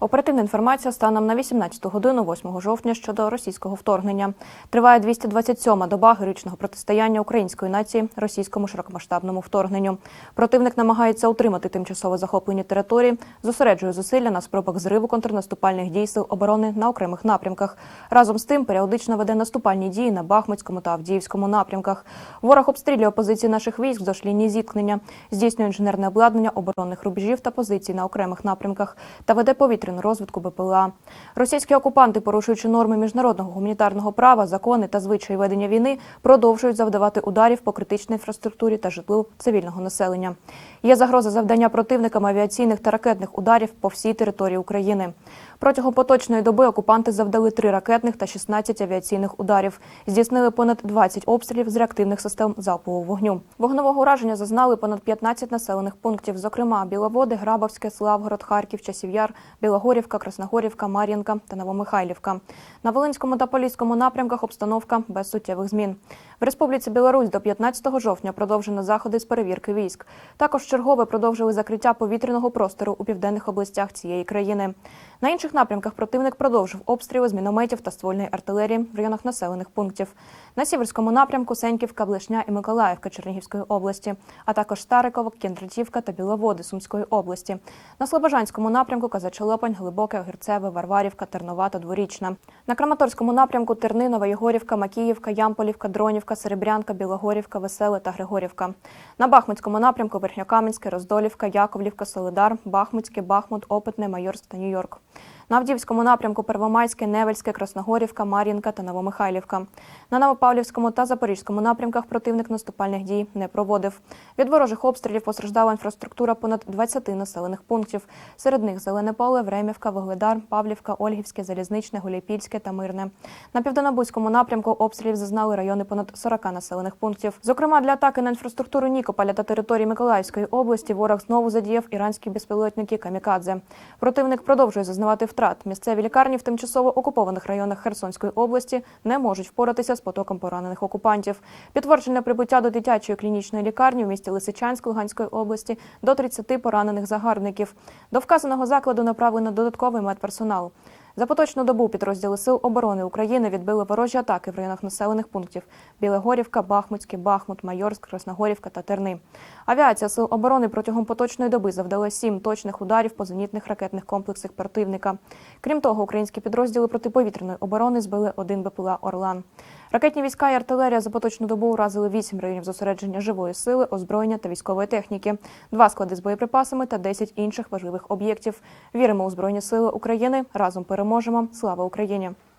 Оперативна інформація станом на 18 годину 8 жовтня щодо російського вторгнення. Триває 227-ма доба героїчного протистояння української нації російському широкомасштабному вторгненню. Противник намагається утримати тимчасово захоплені території, зосереджує зусилля на спробах зриву контрнаступальних дій сил оборони на окремих напрямках. Разом з тим періодично веде наступальні дії на Бахмутському та Авдіївському напрямках. Ворог обстрілює позиції наших військ вздовж лінії зіткнення, здійснює інженерне обладнання оборонних рубежів та позицій на окремих напрямках та веде повітряну розвідку БПЛА. Російські окупанти, порушуючи норми міжнародного гуманітарного права, закони та звичаї ведення війни, продовжують завдавати ударів по критичній інфраструктурі та житлу цивільного населення. Є загроза завдання противникам авіаційних та ракетних ударів по всій території України. Протягом поточної доби окупанти завдали три ракетних та 16 авіаційних ударів. Здійснили понад 20 обстрілів з реактивних систем залпового вогню. Вогнового ураження зазнали понад 15 населених пунктів, зокрема Біловоди, Грабовське, Славгород, Харків, Часів'яр, Білогорівка, Красногорівка, Мар'їнка та Новомихайлівка. На Волинському та Поліському напрямках обстановка без суттєвих змін. В Республіці Білорусь до 15 жовтня продовжено заходи з перевірки військ. Також чергове продовжили закриття повітряного простору у південних областях цієї країни. На інших напрямках противник продовжив обстріли з мінометів та ствольної артилерії в районах населених пунктів. На сіверському напрямку Сеньківка, Блешня і Миколаївка Чернігівської області, а також Стариково, Кіндратівка та Біловоди Сумської області. На Слобожанському напрямку Казачелопань, Глибоке, Герцеве, Варварівка, Терновата, Дворічна. На Краматорському напрямку Тернинова, Єгорівка, Макіївка, Ямполівка, Дронівка, Серебрянка, Білогорівка, Веселе та Григорівка. На Бахмутському напрямку Верхньокам'янське, Роздолівка, Яковлівка, Солидар, Бахмутське, Бахмут, Опитне, Майорськ та Нью-Йорк. На Авдіївському напрямку Первомайське, Невельське, Красногорівка, Мар'їнка та Новомихайлівка. На Новопавлівському та Запорізькому напрямках противник наступальних дій не проводив. Від ворожих обстрілів постраждала інфраструктура понад 20 населених пунктів. Серед них Зелене поле, Времівка, Вугледар, Павлівка, Ольгівське, Залізничне, Гуляйпільське та Мирне. На південнобузькому напрямку обстрілів зазнали райони понад 40 населених пунктів. Зокрема, для атаки на інфраструктуру Нікополя та території Миколаївської області ворог знову задіяв іранські безпілотники Камікадзе. Противник продовжує зазнавати втрат. Місцеві лікарні в тимчасово окупованих районах Херсонської області не можуть впоратися з потоком поранених окупантів. Підтвердження прибуття до дитячої клінічної лікарні в місті Лисичанськ Луганської області до 30 поранених загарбників. До вказаного закладу направлено додатковий медперсонал. За поточну добу підрозділи Сил оборони України відбили ворожі атаки в районах населених пунктів Білогорівка, Бахмутське, Бахмут, Майорськ, Красногорівка та Терни. Авіація Сил оборони протягом поточної доби завдала сім точних ударів по зенітних ракетних комплексах противника. Крім того, українські підрозділи протиповітряної оборони збили один БПЛА Орлан. Ракетні війська і артилерія за поточну добу уразили вісім районів зосередження живої сили, озброєння та військової техніки, два склади з боєприпасами та 10 інших важливих об'єктів. Віримо у збройні сили України. Разом переможемо. Слава Україні!